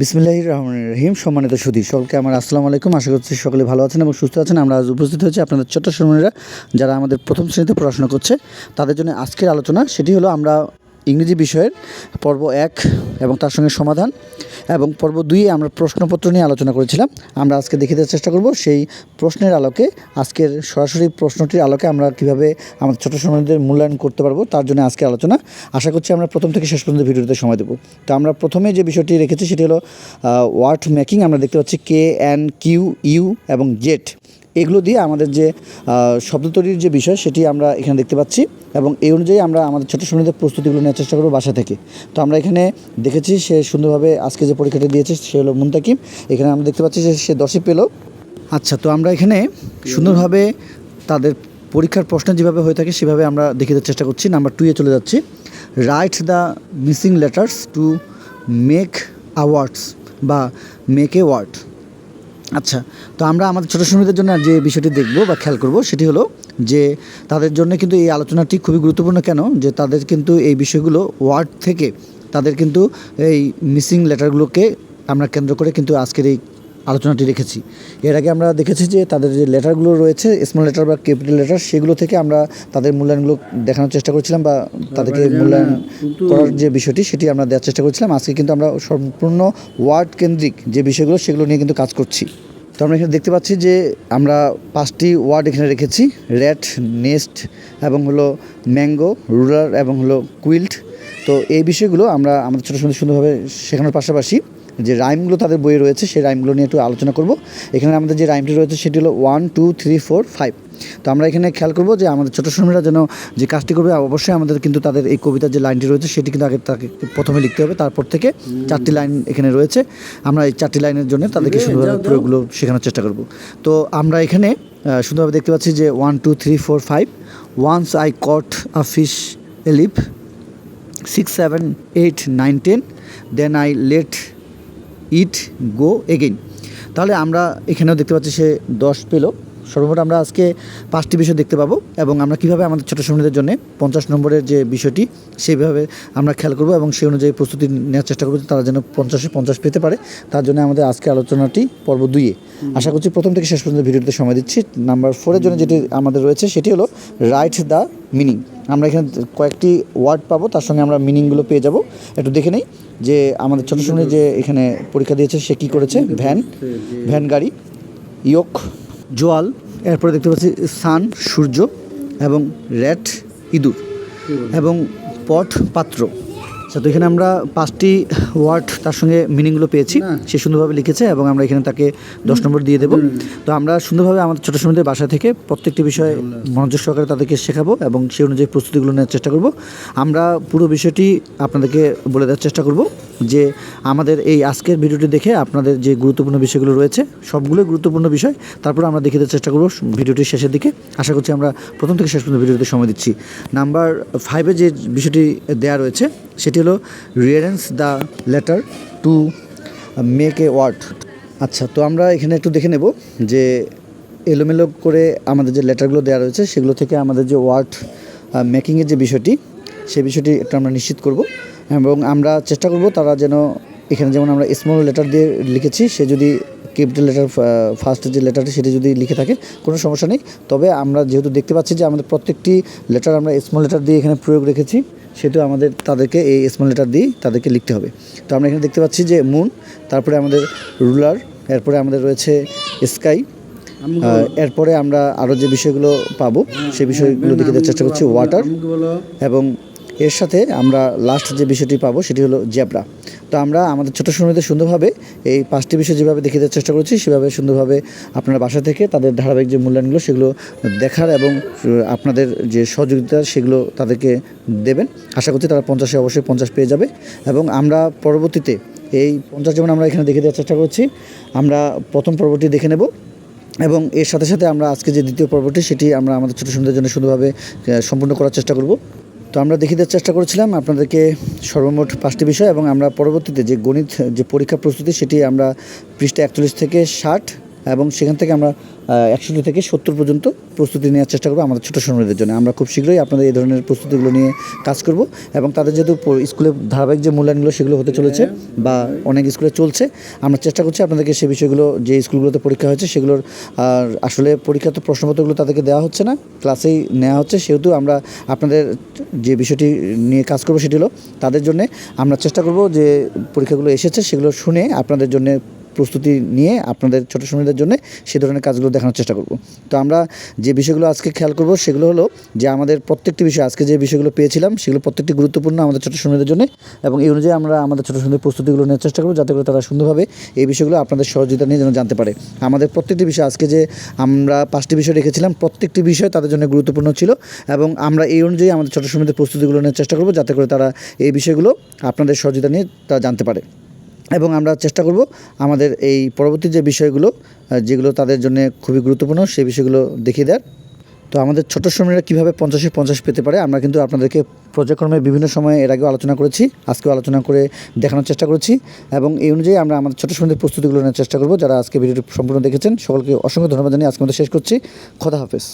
বিসমিল্লাহ রহমান রহিম, সম্মানিত সুধী সকলকে আমার আসসালামু আলাইকুম। আশা করছি সকলে ভালো আছেন এবং সুস্থ আছেন। আমরা আজ উপস্থিত হয়েছি আপনাদের ছোট্ট সম্মানীরা যারা আমাদের প্রথম শ্রেণীতে পড়াশোনা করছে, তাদের জন্য আজকের আলোচনা, সেটি হলো আমরা ইংরেজি বিষয়ের পর্ব এক এবং তার সঙ্গে সমাধান এবং পর্ব দুইয়ে আমরা প্রশ্নপত্র নিয়ে আলোচনা করেছিলাম। আমরা আজকে দেখে দেওয়ার চেষ্টা করব সেই প্রশ্নের আলোকে। আজকের সরাসরি প্রশ্নটির আলোকে আমরা কীভাবে আমাদের ছোটো সময়দের মূল্যায়ন করতে পারব তার জন্য আজকে আলোচনা। আশা করছি আমরা প্রথম থেকে শেষ পর্যন্ত ভিডিওতে সময় দেবো। তো আমরা প্রথমে যে বিষয়টি রেখেছি সেটি হলো ওয়ার্ড মেকিং আমরা দেখতে পাচ্ছি কে, এন, কিউ, ইউ এবং জেট এগুলো দিয়ে আমাদের যে শব্দ তৈরির যে বিষয় সেটি আমরা এখানে দেখতে পাচ্ছি এবং এই অনুযায়ী আমরা আমাদের ছোটো সময়দের প্রস্তুতিগুলো নেওয়ার চেষ্টা করব বাসা থেকে। তো আমরা এখানে দেখেছি সে সুন্দরভাবে আজকে যে পরীক্ষাটা দিয়েছে সে হলো মুন্তাকিম। এখানে আমরা দেখতে পাচ্ছি যে সে দশে পেল। আচ্ছা তো আমরা এখানে সুন্দরভাবে তাদের পরীক্ষার প্রশ্ন যেভাবে হয়ে থাকে সেভাবে আমরা দেখে দেওয়ার চেষ্টা করছি। নাম্বার টুয়ে চলে যাচ্ছি। Write the missing letters to make words বা মেক এ ওয়ার্ড আচ্ছা তো আমরা আমাদের ছোটো শ্রমিকদের জন্য যে বিষয়টি দেখব বা খেয়াল করব সেটি হলো যে তাদের জন্য কিন্তু এই আলোচনাটি খুবই গুরুত্বপূর্ণ। কেন? যে তাদের কিন্তু এই বিষয়গুলো ওয়ার্ড থেকে তাদের কিন্তু এই মিসিং লেটারগুলোকে আমরা কেন্দ্র করে কিন্তু আজকের এই আলোচনাটি রেখেছি এর আগে আমরা দেখেছি যে তাদের যে লেটারগুলো রয়েছে স্মল লেটার বা ক্যাপিটাল লেটার সেগুলো থেকে আমরা তাদের মূল্যায়নগুলো দেখানোর চেষ্টা করেছিলাম বা তাদেরকে মূল্যায়ন করার যে বিষয়টি সেটি আমরা দেওয়ার চেষ্টা করছিলাম। আজকে কিন্তু আমরা সম্পূর্ণ ওয়ার্ড কেন্দ্রিক যে বিষয়গুলো সেগুলো নিয়ে কিন্তু কাজ করছি। তো আমরা এখানে দেখতে পাচ্ছি যে আমরা পাঁচটি ওয়ার্ড এখানে রেখেছি। র্যাট নেস্ট এবং হলো ম্যাঙ্গো রুরার এবং হলো কুইল্ট তো এই বিষয়গুলো আমরা আমাদের ছোটো সুন্দর সুন্দরভাবে শেখানোর পাশাপাশি যে রাইমগুলো তাদের বইয়ে রয়েছে সেই রাইমগুলো নিয়ে একটু আলোচনা করব। এখানে আমাদের যে রাইমটি রয়েছে সেটি হলো one two three four five তো আমরা এখানে খেয়াল করব যে আমাদের ছোটো শ্রমিকরা যেন যে কাজটি করবে অবশ্যই আমাদের কিন্তু তাদের এই কবিতার যে লাইনটি রয়েছে সেটি কিন্তু আগে তাকে প্রথমে লিখতে হবে। তারপর থেকে চারটি লাইন এখানে রয়েছে। আমরা এই চারটি লাইনের জন্য তাদেরকে সুন্দরভাবে প্রয়োগগুলো শেখানোর চেষ্টা করব। তো আমরা এখানে সুন্দরভাবে দেখতে পাচ্ছি যে one two three four five once I caught a fish alive six seven eight nine ten then I let it go again. তাহলে আমরা এখানেও দেখতে পাচ্ছি সে দশ পেল। সর্বমোট আমরা আজকে পাঁচটি বিষয় দেখতে পাবো এবং আমরা কীভাবে আমাদের ছোটো শ্রমিকদের জন্য পঞ্চাশ নম্বরের যে বিষয়টি সেইভাবে আমরা খেয়াল করব এবং সেই অনুযায়ী প্রস্তুতি নেওয়ার চেষ্টা করব তারা যেন পঞ্চাশে পঞ্চাশ পেতে পারে। তার জন্য আমাদের আজকে আলোচনাটি পর্ব দুইয়ে। আশা করছি প্রথম থেকে শেষ পর্যন্ত ভিডিওতে সময় দিচ্ছি। নাম্বার ফোরের জন্য যেটি আমাদের রয়েছে সেটি হলো রাইট দ্য মিনিং আমরা এখানে কয়েকটি ওয়ার্ড পাবো তার সঙ্গে আমরা মিনিংগুলো পেয়ে যাব। একটু দেখে নেই যে আমাদের ছোটো সময় যে এখানে পরীক্ষা দিয়েছে সে কী করেছে? ভ্যান ভ্যান গাড়ি ইয়োক জোয়াল এরপরে দেখতে পাচ্ছি সান সূর্য এবং র্যাট ইঁদুর এবং পট পাত্র আচ্ছা তো এখানে আমরা পাঁচটি ওয়ার্ড তার সঙ্গে মিনিংগুলো পেয়েছি। সে সুন্দরভাবে লিখেছে এবং আমরা এখানে তাকে দশ নম্বর দিয়ে দেবো। তো আমরা সুন্দরভাবে আমাদের ছোটো সময়দের বাসা থেকে প্রত্যেকটি বিষয়ে মনোযোগ সহকারে তাদেরকে শেখাবো এবং সেই অনুযায়ী প্রস্তুতিগুলো নেওয়ার চেষ্টা করব। আমরা পুরো বিষয়টি আপনাদেরকে বলে দেওয়ার চেষ্টা করব যে আমাদের এই আজকের ভিডিওটি দেখে আপনাদের যে গুরুত্বপূর্ণ বিষয়গুলো রয়েছে সবগুলোই গুরুত্বপূর্ণ বিষয় তারপর আমরা দেখে দেওয়ার চেষ্টা করব ভিডিওটির শেষের দিকে। আশা করছি আমরা প্রথম থেকে শেষ পর্যন্ত ভিডিওতে সময় দিচ্ছি। নাম্বার ফাইভে যে বিষয়টি দেওয়া রয়েছে সেটি হলো rearrange the letter to make a word আচ্ছা তো আমরা এখানে একটু দেখে নেব যে এলোমেলো করে আমাদের যে লেটারগুলো দেওয়া রয়েছে, সেগুলো থেকে আমাদের যে ওয়ার্ড মেকিংয়ের যে বিষয়টি সে বিষয়টি একটু আমরা নিশ্চিত করব। এবং আমরা চেষ্টা করব তারা যেন এখানে যেমন আমরা স্মল লেটার দিয়ে লিখেছি, সে যদি ক্যাপিটাল লেটার ফার্স্ট যে লেটারটি সেটি যদি লিখে থাকে, কোনো সমস্যা নেই। তবে আমরা যেহেতু দেখতে পাচ্ছি যে আমাদের প্রত্যেকটি লেটার আমরা স্মল লেটার দিয়ে এখানে প্রয়োগ রেখেছি সেহেতু আমাদের তাদেরকে এই স্মল লেটার দিয়ে তাদেরকে লিখতে হবে। তো আমরা এখানে দেখতে পাচ্ছি যে মুন তারপরে আমাদের রুলার এরপরে আমাদের রয়েছে স্কাই এরপরে আমরা আরও যে বিষয়গুলো পাবো সেই বিষয়গুলো দেখে চেষ্টা করছি ওয়াটার এবং এর সাথে আমরা লাস্ট যে বিষয়টি পাবো সেটি হলো জেব্রা তো আমরা আমাদের ছোটো সময়দের সুন্দরভাবে এই পাঁচটি বিষয় যেভাবে দেখে দেওয়ার চেষ্টা করছি, সেভাবে সুন্দরভাবে আপনারা বাসা থেকে তাদের ধারাবাহিক যে মূল্যায়নগুলো সেগুলো দেখার এবং আপনাদের যে সহযোগিতা সেগুলো তাদেরকে দেবেন। আশা করছি তারা পঞ্চাশে অবশ্যই পঞ্চাশ পেয়ে যাবে এবং আমরা পরবর্তীতে এই পঞ্চাশ যেমন আমরা এখানে দেখে দেওয়ার চেষ্টা করছি, আমরা প্রথম পর্বটি দেখে নেব এবং এর সাথে সাথে আমরা আজকে যে দ্বিতীয় পর্বটি সেটি আমরা আমাদের ছোটো সুন্দর জন্য সুন্দরভাবে সম্পূর্ণ করার চেষ্টা করব। তো আমরা দেখিতে চেষ্টা করেছিলাম আপনাদেরকে সর্বমোট পাঁচটি বিষয় এবং আমরা পরবর্তীতে যে গণিত যে পরীক্ষা প্রস্তুতি, সেটি আমরা পৃষ্ঠা একচল্লিশ থেকে ষাট এবং সেখান থেকে আমরা একষট্টি থেকে সত্তর পর্যন্ত প্রস্তুতি নেওয়ার চেষ্টা করব আমাদের ছোটো সন্তানদের জন্য। আমরা খুব শীঘ্রই আপনাদের এই ধরনের প্রস্তুতিগুলো নিয়ে কাজ করব এবং তাদের যেহেতু স্কুলে ধারাবাহিক যে মূল্যায়নগুলো সেগুলো হতে চলেছে বা অনেক স্কুলে চলছে আমরা চেষ্টা করছি আপনাদেরকে সেই বিষয়গুলো যে স্কুলগুলোতে পরীক্ষা হয়েছে সেগুলোর আর আসলে পরীক্ষাতে প্রশ্নপত্রগুলো তাদেরকে দেওয়া হচ্ছে না ক্লাসেই নেওয়া হচ্ছে। সেহেতু আমরা আপনাদের যে বিষয়টি নিয়ে কাজ করব সেটি হলো তাদের জন্য। আমরা চেষ্টা করব যে পরীক্ষাগুলো এসেছে সেগুলো শুনে আপনাদের জন্য প্রস্তুতি নিয়ে আপনাদের ছোটো সময়দের জন্য সে ধরনের কাজগুলো দেখানোর চেষ্টা করব। তো আমরা যে বিষয়গুলো আজকে খেয়াল করব সেগুলো হলো যে আমাদের প্রত্যেকটি বিষয়, আজকে যে বিষয়গুলো পেয়েছিলাম সেগুলো প্রত্যেকটি গুরুত্বপূর্ণ আমাদের ছোটো সময়দের জন্য এবং এই অনুযায়ী আমরা আমাদের ছোটো সময়দের প্রস্তুতিগুলো নেওয়ার চেষ্টা করব যাতে করে তারা সুন্দরভাবে এই বিষয়গুলো আপনাদের সহযোগিতা নিয়ে যেন জানতে পারে। আমাদের প্রত্যেকটি বিষয়, আজকে যে আমরা পাঁচটি বিষয় রেখেছিলাম, প্রত্যেকটি বিষয় তাদের জন্য গুরুত্বপূর্ণ ছিল এবং আমরা এই অনুযায়ী আমাদের ছোটো সময়দের প্রস্তুতিগুলো নেওয়ার চেষ্টা করব যাতে করে তারা এই বিষয়গুলো আপনাদের সহযোগিতা নিয়ে তারা জানতে পারে। এবং আমরা চেষ্টা করব আমাদের এই পরবর্তী যে বিষয়গুলো যেগুলো তাদের জন্য খুবই গুরুত্বপূর্ণ, সেই বিষয়গুলো দেখিয়ে দেওয়ার। তো আমাদের ছোট শ্রমিকরা কীভাবে পঞ্চাশে পঞ্চাশ পেতে পারে, আমরা কিন্তু আপনাদেরকে পর্যায়ক্রমে বিভিন্ন সময়ে এর আগেও আলোচনা করেছি, আজকেও আলোচনা করে দেখানোর চেষ্টা করেছি এবং এই অনুযায়ী আমরা আমাদের ছোটো শ্রমিকদের প্রস্তুতিগুলো নেওয়ার চেষ্টা করব, যারা আজকে ভিডিওটি সম্পূর্ণ দেখেছেন, সকলকে অসংখ্য ধন্যবাদ জানিয়ে আজকে আমাদের শেষ করছি। খোদা হাফেজ।